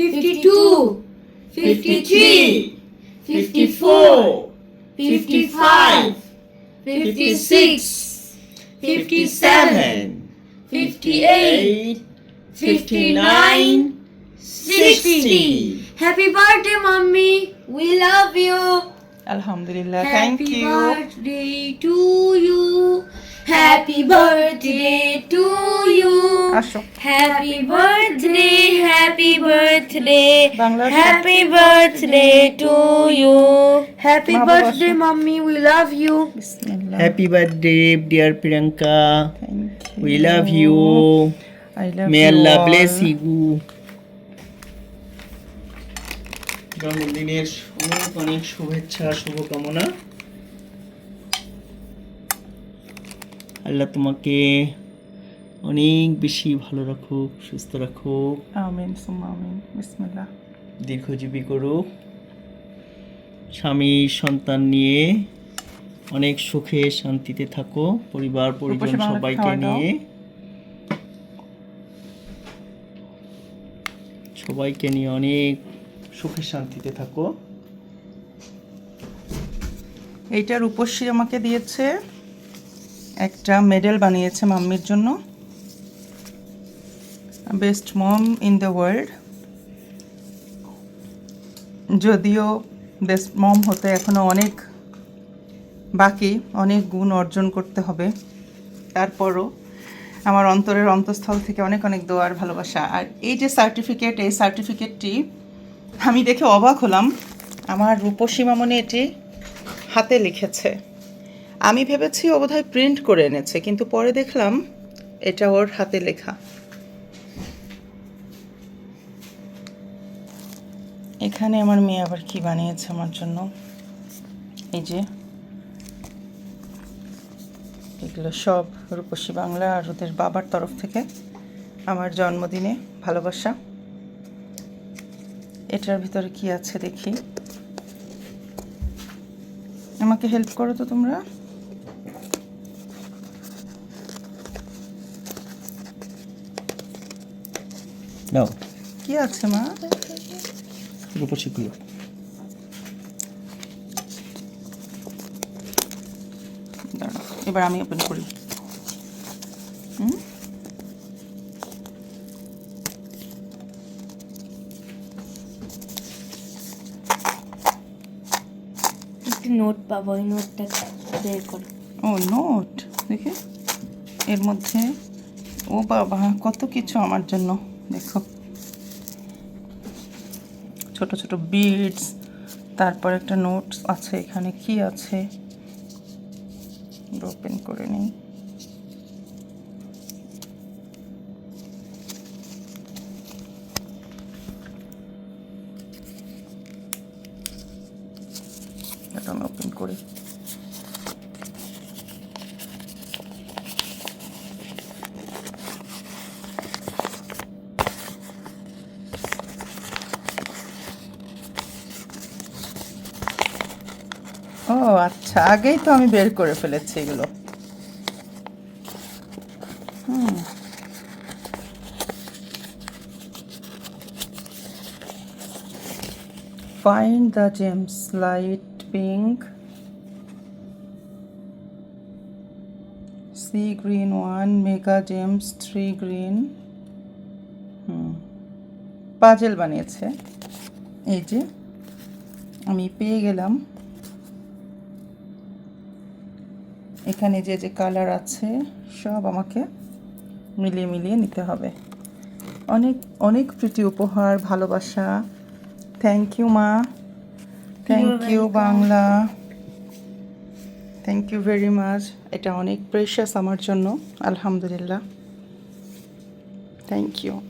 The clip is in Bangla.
52, 53, 54, 55, 56, 57, 58, 59, 60. Happy birthday, mommy. We love you. Alhamdulillah. Thank Happy birthday to you. Happy birthday to you. আসো Happy birthday, happy birthday, Bangla happy birthday to you. Happy মা বাবা birthday, mommy. We love you. বিসমিল্লাহ Happy birthday, dear Priyanka. You We love you. I love May Allah bless you. জন্মদিনের অনেক অনেক শুভেচ্ছা শুভকামনা আল্লাহ তোমাকে অনেক বেশি ভালো রাখুক সুস্থ রাখুক আমিন আমিন বিসমিল্লাহ। দীর্ঘজীবী করুক স্বামী সন্তান নিয়ে অনেক সুখে শান্তিতে থাকো। পরিবার পরিজন সবাইকে নিয়ে সবাইকে নিয়ে অনেক সুখে শান্তিতে থাকো। এইটা রূপশ্রী আমাকে দিয়েছে একটা মেডেল বানিয়েছে মাম্মির জন্য। Best mom in the world. যদিও বেস্ট মম হতে এখনও অনেক বাকি, অনেক গুণ অর্জন করতে হবে। তারপরও আমার অন্তরের অন্তঃস্থল থেকে অনেক অনেক দোয়ার ভালোবাসা। আর এই যে সার্টিফিকেট এই সার্টিফিকেটটি আমি দেখে অবাক হলাম। আমার রূপসী মামনি এটি হাতে লিখেছে। আমি ভেবেছি ও বোধহয় প্রিন্ট করে এনেছে, কিন্তু পরে দেখলাম এটা ওর হাতে লেখা। এখানে আমার মেয়ে আবার কি বানিয়েছে আমার জন্য? এই যে। এগুলো সব রূপসী বাংলা আর ওদের বাবার তরফ থেকে আমার জন্মদিনে ভালোবাসা। এটার ভিতরে কি আছে দেখি। আমাকে হেল্প করো তো তোমরা। কি আছে মা? রূপসীগুলো দাঁড়াও, এবার আমি ওপেন করি হুম নোট পাবো ওই নোটটা বের করো ও নোট দেখে এর মধ্যে ও বাবা কত কিছু আমার জন্য দেখো ছোট ছোট বিডস তারপর একটা নোটস আছে, এখানে কি আছে? ওপেন করে নিই। আমি ওপেন করি। ও আচ্ছা আগেই তো আমি বের করে ফেলেছি এগুলো। Find the gems light pink sea green one mega gems three green hmm. Puzzle বানিয়েছে। এই যে, আমি পেয়ে গেলাম। এখানে যে যে কালার আছে সব আমাকে মিলিয়ে মিলিয়ে নিতে হবে। অনেক অনেক প্রীতি উপহার ভালোবাসা। থ্যাংক ইউ মা। Thank you Bangla. Thank you very much এটা অনেক প্রেশাস আমার জন্য। আলহামদুলিল্লাহ। Thank you